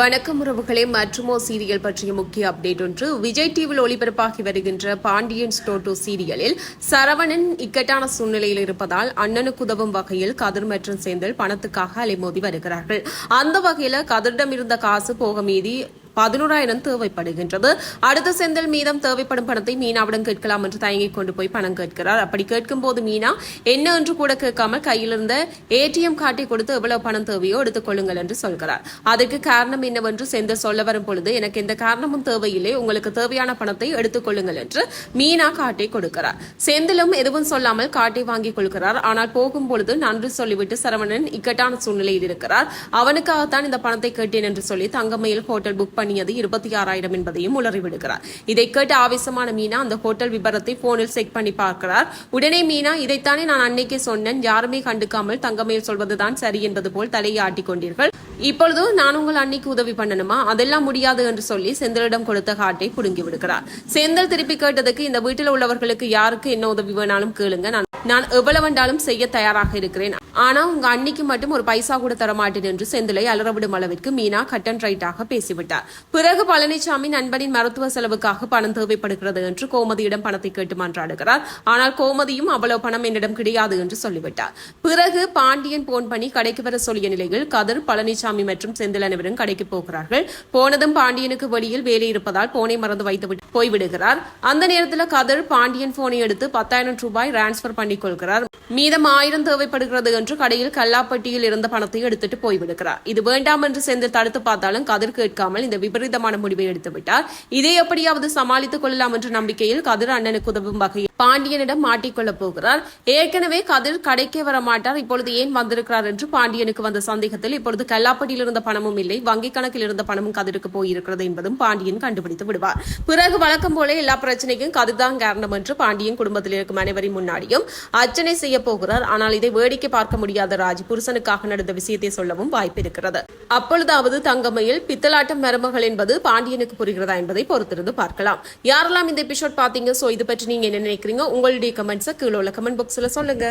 வணக்கம் உறவுகளே மற்றுமோ சீரியல் பற்றிய முக்கிய அப்டேட் ஒன்று. விஜய் டிவியில் ஒளிபரப்பாகி வருகின்ற பாண்டியன் ஸ்டோட்டோ சீரியலில் சரவணன் இக்கட்டான சூழ்நிலையில் இருப்பதால் அண்ணனுக்கு உதவும் வகையில் கதிர் மற்றும் சேந்தல் பணத்துக்காக அலைமோதி வருகிறார்கள். அந்த வகையில் கதிரிடம் இருந்த காசு போக மீதி பதினோராயிரம் தேவைப்படுகின்றது. அடுத்த செந்தில் மீதம் தேவைப்படும் பணத்தை மீனாவிடம் கேட்கலாம் என்று தயங்கிக் கொண்டு போய் பணம் கேட்கிறார். அப்படி கேட்கும் போது மீனா என்ன என்று கூட கேட்காமல் கையில் இருந்த ஏடிஎம் கார்டை கொடுத்து எவ்வளவு பணம் தேவையோ எடுத்துக் கொள்ளுங்கள் என்று சொல்கிறார். அதற்கு காரணம் என்னவென்று செந்தில் சொல்ல வரும் பொழுது எனக்கு எந்த காரணமும் தேவையில்லை. உங்களுக்கு தேவையான பணத்தை எடுத்துக் கொள்ளுங்கள் என்று மீனா காட்டை கொடுக்கிறார். செந்திலும் எதுவும் சொல்லாமல் காட்டை வாங்கிக் கொள்கிறார். ஆனால் போகும் பொழுது நன்றி சொல்லிவிட்டு சரவணன் இக்கட்டான சூழ்நிலையில் இருக்கிறார். அவனுக்காகத்தான் இந்த பணத்தை கேட்டேன் என்று சொல்லி தங்கமையில் ஹோட்டல் புக் பண்ணி பண்ணியது இருபத்தி ஆறாயிரம் என்பதையும் உளறிவிடுகிறார். இதை கேட்டு ஆவேசமான மீனா அந்த ஹோட்டல் விபரத்தை போனில் செக் பண்ணி பார்க்கிறார். உடனே மீனா இதைத்தானே நான் அன்னைக்கே சொன்னேன். யாருமே கண்டுக்காமல் தங்கமேல் சொல்வதுதான் சரி என்பது போல் தலையை ஆட்டிக் கொண்டீர்கள். இப்பொழுது நான் உங்கள் அன்னைக்கு உதவி பண்ணணுமா? அதெல்லாம் முடியாது என்று சொல்லி செந்திலிடம் கொடுத்த காட்டை புடுங்கி விடுகிறார். செந்தில் திருப்பி கேட்டதுக்கு இந்த வீட்டில் உள்ளவர்களுக்கு யாருக்கு என்ன உதவி வேணாலும் கேளுங்க. நான் நான் எவ்வளவு வேண்டாலும் செய்ய தயாராக இருக்கிறேன். ஆனா உங்க அன்னைக்கு மட்டும் ஒரு பைசா கூட தரமாட்டேன் என்று செந்திலை அலறவிடும் அளவிற்கு மீனா கட் அண்ட் ரைட்டாக பேசிவிட்டார். பிறகு பழனிசாமி நண்பனின் மருத்துவ செலவுக்காக பணம் தேவைப்படுகிறது என்று கோமதியிடம் பணத்தை கேட்டு மன்றாடுகிறார். ஆனால் கோமதியும் அவ்வளவு பணம் என்னிடம் கிடையாது என்று சொல்லிவிட்டார். பிறகு பாண்டியன் போன் பண்ணி கடைக்கு வர சொல்லிய நிலையில் கதிர் பழனிசாமி மற்றும் செந்தில் அனைவரும் கடைக்கு போகிறார்கள். போனதும் பாண்டியனுக்கு வெளியில் வேலை இருப்பதால் போனை மறந்து வைத்துவிட்டு போய்விடுகிறார். அந்த நேரத்தில் கதிர் பாண்டியன் போனை எடுத்து பத்தாயிரம் ரூபாய் டிரான்ஸ்பர் பண்ணிக் கொள்கிறார் மீதம் ஆயிரம் தேவைப்படுகிறது என்று கடையில் கல்லாப்பட்டியில் இருந்த பணத்தை எடுத்துட்டு போய்விடுகிறார். இது வேண்டாம் என்று செந்தில் தடுத்து பார்த்தாலும் கதிர் கேட்காமல் இந்த விபரீதமான முடிவை எடுத்துவிட்டார் இதை எப்படியாவது சமாளித்துக் கொள்ளலாம் என்ற நம்பிக்கையில் கதிர் அண்ணனுக்கு உதவும் வகையில் பாண்டியனிடம் மாட்டிக்கொள்ளப் போகிறார். ஏற்கனவே கதிர் கடைக்கே வர மாட்டார். இப்பொழுது ஏன் வந்திருக்கிறார் என்று பாண்டியனுக்கு வந்த சந்தேகத்தில் இப்பொழுது கல்லாப்பட்டியில் இருந்த பணமும் இல்லை வங்கிக் கணக்கில் இருந்த பணமும் கதிருக்கு போயிருக்கிறது என்பதும் பாண்டியன் கண்டுபிடித்து விடுவார். பிறகு வழக்கம் போல எல்லா பிரச்சனைக்கும் கதுதான் காரணம் என்று பாண்டியன் குடும்பத்தில் இருக்கும் அனைவரின் முன்னாடியும் அர்ச்சனை செய்ய போகிறார். ஆனால் இதை வேடிக்கை பார்க்க முடியாத ராஜ் புருஷனுக்காக நடந்த விஷயத்தை சொல்லவும் வாய்ப்பு இருக்கிறது அப்பொழுதாவது தங்கமையில் பித்தலாட்டம் மருமகள் என்பது பாண்டியனுக்கு புரிகிறதா என்பதை பொறுத்திருந்து பார்க்கலாம். யாரெல்லாம் இந்த எபிசோட் பாத்தீங்க சோ இது பற்றி நீங்க என்ன நினைக்கிறீங்க? உங்களுடைய கமெண்ட்ஸை கீழே உள்ள கமெண்ட் பாக்ஸ்ல சொல்லுங்க.